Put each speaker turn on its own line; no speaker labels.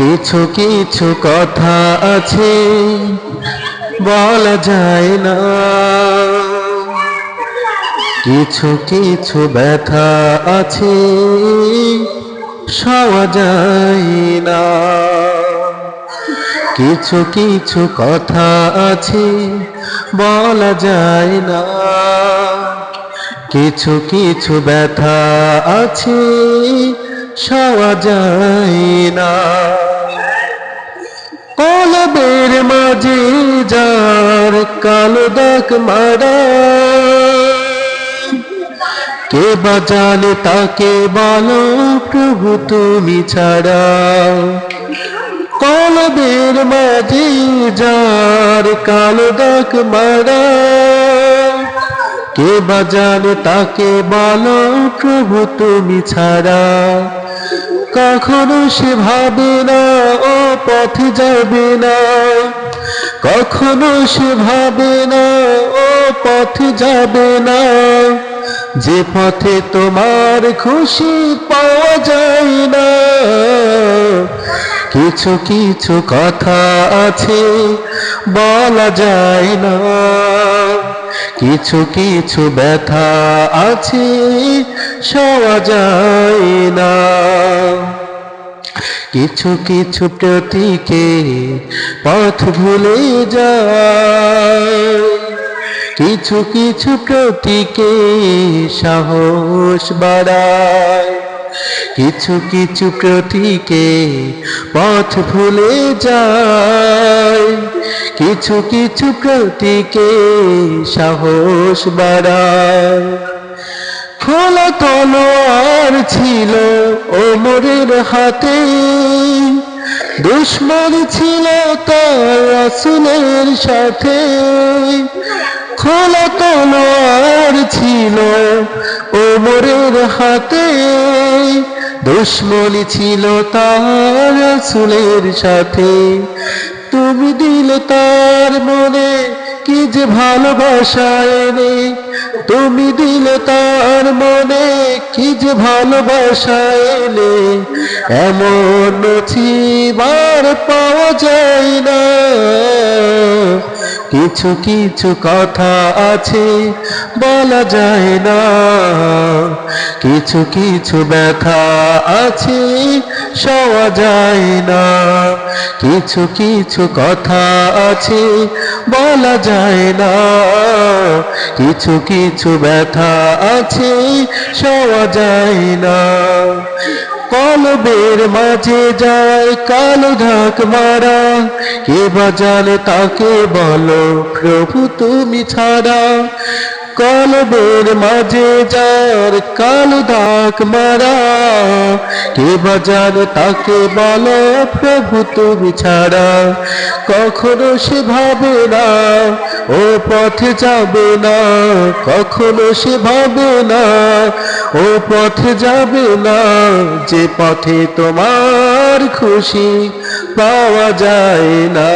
কিছু কিছু কথা আছে, বলা যায় না। কিছু কিছু ব্যথা আছে, সওয়া যায় না। কিছু কিছু কথা আছে, বলা যায় না। কিছু কিছু ব্যথা আছে সওয়া যায় না। কলবের মাঝে যার কালো দাগ মারা। কে বাজালে তাকে বলো প্রভু তুমি ছাড়া। কলবের মাঝে যার কালো দাগ মারা। কে বাজালে তাকে বলো, প্রভু তুমি ছাড়া। কখনো সে ভাবে না, ও পথে যাবে না। কখনো সে ভাবে না, ও পথে যাবে না। যে পথে তোমার খুশি পাওয়া যায় না। কিছু কিছু কথা আছে, বলা যায় না। কিছু কিছু ব্যথা আছে সওয়া যায় না। কিছু কিছু প্রতীকে পথ ভুলে যায়। কিছু কিছু প্রতীকে সাহস বাড়ায়। কিছু কিছু প্রতীকে পথ ভুলে যায়। কিছু কিছু প্রতীকে সাহস বাড়ায়। খোলা তলোয়ার ছিল ওমরের হাতে। দুশ্মন ছিল তার রাসুলের সাথে। খোলা তলোয়ার ছিল ওমরের হাতে। দুশ্মনী ছিল তার রাসুলের সাথে। তুমি দিলে তার মনে কি যে ভালোবাসা এনে। তুমি দিলে তার মনে কি যে ভালোবাসা এলে এমন নথিবার পাওয়া যায় না। কিছু কিছু কথা আছে, বলা যায় না। কিছু কিছু ব্যথা আছে সওয়া যায় না। কিছু কিছু কথা আছে, বলা যায় না। কিছু কিছু ব্যথা আছে সওয়া যায় না। কলবের মাঝে যায় কালো ঢাক মারা। কে বাজালে তাকে বলো প্রভু তুমি ছাড়া। কলবের মাঝে যার কালো দাগ মারা, কে বাজালে তাকে বলো প্রভু তুমি ছাড়া। কখনো সে ভাবে না, ও পথে যাবে না। কখনো সে ভাবে না, ও পথে যাবে না। যে পথে তোমার খুশি পাওয়া যায় না।